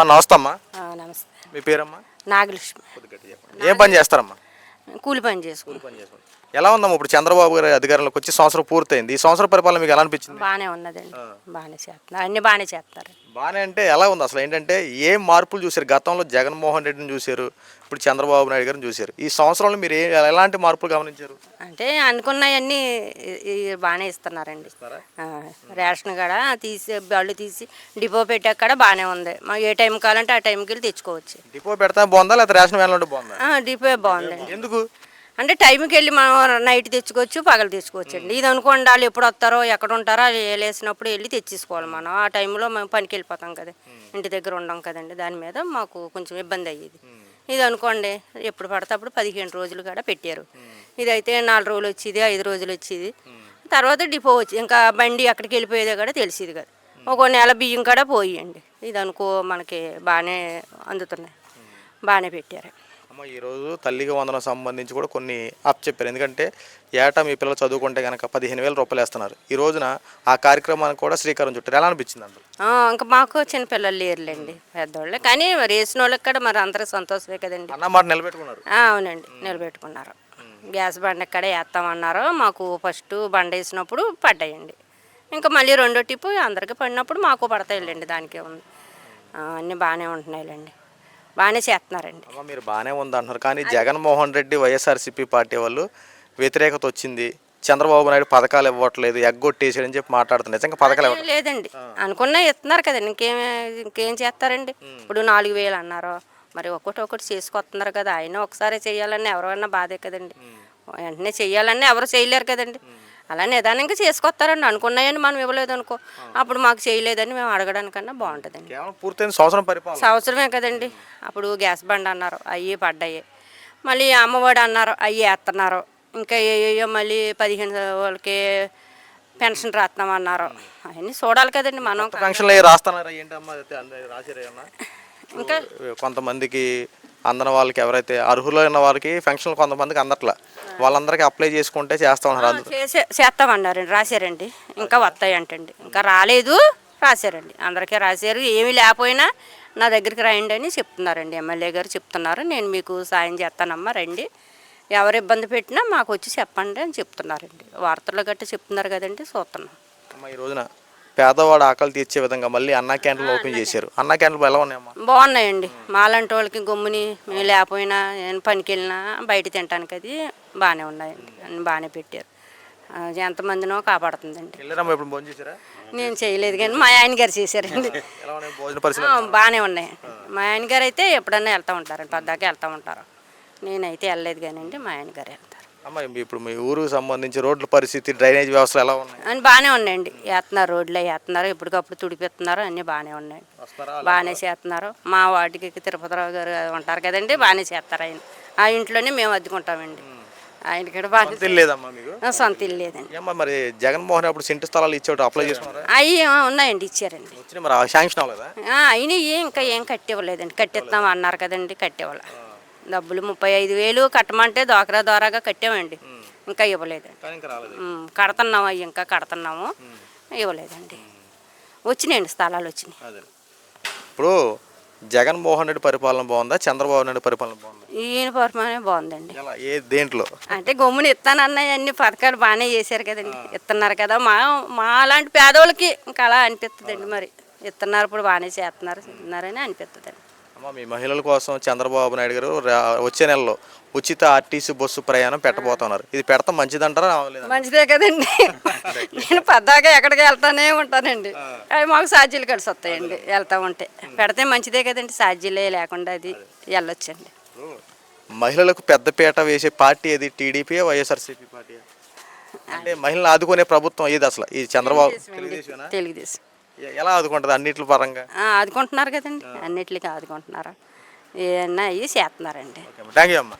అమ్మా నమస్తే అమ్మా నమస్తే. మీ పేరమ్మా? నాగలక్ష్మి. ఏం పని చేస్తారమ్మా? కూలి పని చేసుకుంటాం. ఎలా ఉందమ్మా ఇప్పుడు చంద్రబాబు గారి అధికారంలోకి వచ్చి సంవత్సరం పూర్తయింది? ఈ సంవత్సరం పరిపాలన మీకు ఎలా అనిపించింది? బాగానే ఉన్నదండి. బాగానే చేస్తున్నారు. అన్ని బాగానే చేస్తారు బాగానే అంటే ఎలా ఉంది? అసలు ఏంటంటే ఏం మార్పులు చూశారు? గతంలో జగన్మోహన్ రెడ్డిని చూశారు ఇప్పుడు చంద్రబాబు నాయుడు గారిని చూశారు. ఈ సంవత్సరంలో మీరు ఏ ఎలాంటి మార్పులు గమనించారు? అంటే అనుకున్నవన్నీ బాగానే ఇస్తున్నారండి. ఆ, రేషన్ కూడా తీసి బళ్ళు తీసి డిపో పెట్టాక బాగానే ఉంది. మా ఏ టైం కావాలంటే ఆ టైంకి వెళ్ళి తెచ్చుకోవచ్చు. డిపో పెడతా బాగుందా లేదా రేషన్ వ్యాన్లో ఉంటే బాగుందా ఆ, డిపో బాగుందండి ఎందుకు? అంటే టైంకి వెళ్ళి మనం నైట్ తెచ్చుకోవచ్చు పగలు తెచ్చుకోవచ్చు అండి ఇది అనుకోండి వాళ్ళు ఎప్పుడు వస్తారో ఎక్కడ ఉంటారో వాళ్ళు వేసినప్పుడు వెళ్ళి తెచ్చేసుకోవాలి మనం. ఆ టైంలో మేము పనికి వెళ్ళిపోతాం కదా. ఇంటి దగ్గర ఉండం కదండి దాని మీద మాకు కొంచెం ఇబ్బంది అయ్యేది. ఇది అనుకోండి ఎప్పుడు పడితే అప్పుడు పదిహేను రోజులు కూడా పెట్టారు. ఇదైతే నాలుగు రోజులు వచ్చేది ఐదు రోజులు వచ్చేది. తర్వాత డిపో వచ్చి ఇంకా బండి ఎక్కడికి వెళ్ళిపోయేదో కూడా తెలిసేది కదా. ఒక నెల బియ్యం కూడా పోయండి. ఇది అనుకో మనకి బాగానే అందుతున్నాయి. బాగానే పెట్టారు. అమ్మ ఈరోజు తల్లిగా వందనం సంబంధించి కూడా కొన్ని అప్ చెప్పారు. ఎందుకంటే ఏటా మీ పిల్లలు చదువుకుంటే కనుక పదిహేను వేల రూపాయలు వేస్తున్నారు. ఈ రోజున ఆ కార్యక్రమానికి కూడా శ్రీకారం చుట్టారు. ఎలా అనిపించింది ఇంకా మాకు చిన్నపిల్లలు లేరులేండి పెద్దవాళ్ళే కానీ వేసిన వాళ్ళకి కూడా మరి అందరికి సంతోషమే కదండి. అన్న మాట నిలబెట్టుకున్నారు. అవునండి నిలబెట్టుకున్నారు. గ్యాస్ బండ ఎక్కడ వేస్తామన్నారు. మాకు ఫస్ట్ బండ వేసినప్పుడు పడ్డాయండి. ఇంకా మళ్ళీ రెండో టిప్పు అందరికి పడినప్పుడు మాకు పడతాయిలేండి దానికే ఉంది. అన్నీ బాగానే ఉంటున్నాయిలేండి. బాగానే చేస్తున్నారండి. అమ్మ మీరు బాగానే ఉంది అంటున్నారు కానీ జగన్మోహన్ రెడ్డి వైఎస్ఆర్సీపీ పార్టీ వాళ్ళు వ్యతిరేకత వచ్చింది. చంద్రబాబు నాయుడు పథకాలు ఇవ్వట్లేదు ఎగ్గొట్టేసాడని చెప్పి మాట్లాడుతున్నారు. నిజంగా పథకాలు ఇవ్వట్లేదు. లేదండి. అనుకున్నా ఇస్తున్నారు కదండి. ఇంకేం ఇంకేం చేస్తారండి? ఇప్పుడు నాలుగు వేలు అన్నారు మరి ఒక్కటి ఒకటి చేసుకొస్తున్నారు కదా. ఆయన ఒకసారి చేయాలని ఎవరైనా బాధే కదండి. వెంటనే చేయాలని ఎవరు చేయలేరు కదండి. అలా నిదానంగా చేసుకొస్తారండి. అనుకున్నాయని మనం ఇవ్వలేదు అనుకో అప్పుడు మాకు చేయలేదని మేము అడగడానికన్నా బాగుంటుందండి. పూర్తయిన సంవత్సరం పరిపాలన. సంవత్సరమే కదండి. అప్పుడు గ్యాస్ బండ్ అన్నారు అయ్యి పడ్డాయి. మళ్ళీ అమ్మఒడి అన్నారు అయ్యి వేస్తున్నారు ఇంకా ఏయో మళ్ళీ పదిహేను వాళ్ళకి పెన్షన్ రాస్తున్నాం అన్నారు. అవన్నీ చూడాలి కదండి మనం. రాస్తున్నారా? ఏంటమ్మా? ఇంకా కొంతమందికి అందని వాళ్ళకి ఎవరైతే అర్హులైన వారికి ఫంక్షన్లు కొంతమందికి అందట్లా. వాళ్ళందరికీ అప్లై చేసుకుంటే చేస్తా ఉన్నారు. చేసే చేస్తామన్నారండి రాశారండి. ఇంకా వస్తాయంటండి ఇంకా రాలేదు రాశారండి. అందరికీ రాశారు. ఏమీ లేకపోయినా నా దగ్గరికి రండి అని చెప్తున్నారండి. ఎమ్మెల్యే గారు చెప్తున్నారు. నేను మీకు సాయం చేస్తానమ్మా రండి. ఎవరు ఇబ్బంది పెట్టినా మాకు వచ్చి చెప్పండి అని చెప్తున్నారండి. వార్తల్లో గట్టి చెప్తున్నారు కదండి చూస్తున్నాం. ఈ రోజున పేదవాడు ఆకలి తీర్చే విధంగా మళ్ళీ అన్నా క్యాంటీన్లు ఓపెన్ చేశారు. అన్నా క్యాంటీన్లు ఎలా ఉన్నాయమ్మా? బాగున్నాయండి. మాలాంటి వాళ్ళకి గమ్ముని మేము లేకపోయినా ఏం పనికి వెళ్ళినా బయట తినడానికి అది బాగానే ఉన్నాయండి. అన్ని బాగానే పెట్టారు. ఎంతమందినో కాపాడుతుందండి. నేను చేయలేదు కానీ మా ఆయన గారు చేశారండి బాగానే ఉన్నాయి. మా ఆయన గారు అయితే ఎప్పుడన్నా వెళ్తూ ఉంటారండి. పద్దాక వెళ్తూ ఉంటారు. నేనైతే వెళ్ళలేదు కానివ్వండి మా ఆయన గారు అమ్మ ఇప్పుడు మీ ఊరుకు సంబంధించి రోడ్ల పరిస్థితి డ్రైనేజ్ వ్యవస్థలు ఎలా ఉన్నాయి? అని బాగానే ఉన్నాయండి. వేస్తున్నారు రోడ్లు వేస్తున్నారు ఎప్పటికప్పుడు తుడిపిస్తున్నారు అన్నీ బాగానే ఉన్నాయి. బాగానే చేస్తున్నారు. మా వాటికి తిరుపతిరావు గారు ఉంటారు కదండి బాగానే చేస్తారు ఆయన. ఆ ఇంట్లోనే మేము అద్దుకుంటామండి. ఆయన కూడా బాగా లేదమ్మా మీకు? సొంత ఇల్లు లేదండి. ఏమ్మా మరి జగన్మోహన్ అప్పుడు సెంటు స్థలాలు ఇచ్చేవాడు అప్లై చేసుకున్నారా? అవి ఉన్నాయండి ఇచ్చారండి. వచ్చినాయి మరి శాంక్షన్ అవ్వలేదా? అయినా ఏం ఇంకా ఏం కట్టివ్వలేదండి. కట్టిస్తాం అన్నారు కదండి కట్టివ్వాల. డబ్బులు ముప్పై ఐదు వేలు కట్టమంటే దోకరా దోరాగా కట్టామండి. ఇంకా ఇవ్వలేదండి ఉమ్, కడుతున్నాము? అవి ఇంకా కడుతున్నాము. ఇవ్వలేదండి. వచ్చినాయండి స్థలాలు వచ్చినాయి. ఇప్పుడు జగన్మోహన్ రెడ్డి పరిపాలన బాగుందా? చంద్రబాబు నాయుడు పరిపాలన బాగుందా? ఈయన పరమానే బాగుందండి. ఏ దేంట్లో? అంటే గమ్మున ఇస్తానన్నాయి అన్ని పథకాలు బాగానే చేశారు కదండి. ఇస్తున్నారు కదా. మా మా లాంటి పేదవాళ్ళకి ఇంకా అలా అనిపిస్తుందండి మరి. ఇస్తున్నారు ఇప్పుడు బాగానే చేస్తున్నారు చేస్తున్నారని అనిపిస్తుందండి అమ్మ మీ మహిళల కోసం చంద్రబాబు నాయుడు గారు రా- వచ్చే నెలలో ఉచిత ఆర్టీసీ బస్సు ప్రయాణం పెట్టబోతున్నారు. ఇది పెడతాం మంచిదంటారా లేదా మంచిదే కదండి. నేను పద్దాక ఎక్కడికి వెళ్తానే ఉంటానండి. అవి మాకు ఛార్జీలు కలిసి వస్తాయండి వెళ్తా ఉంటే. పెడితే మంచిదే కదండి. ఛార్జీలే లేకుండా అది వెళ్ళొచ్చండి. మహిళలకు పెద్దపీట వేసే పార్టీ ఏది? టీడీపీ వైఎస్ఆర్సీపీ పార్టీ అంటే మహిళలు ఆదుకునే ప్రభుత్వం ఏది అసలు? ఈ చంద్రబాబు తెలుగుదేశమేనా? తెలుగుదేశం. ఎలా ఆదుకుంటుంది అన్నిటి పరంగా? ఆదుకుంటున్నారు కదండి. అన్నిటికీ ఆదుకుంటున్నారు. ఏమన్నా అయ్యి చేస్తున్నారండి థ్యాంక్ యూ అమ్మ.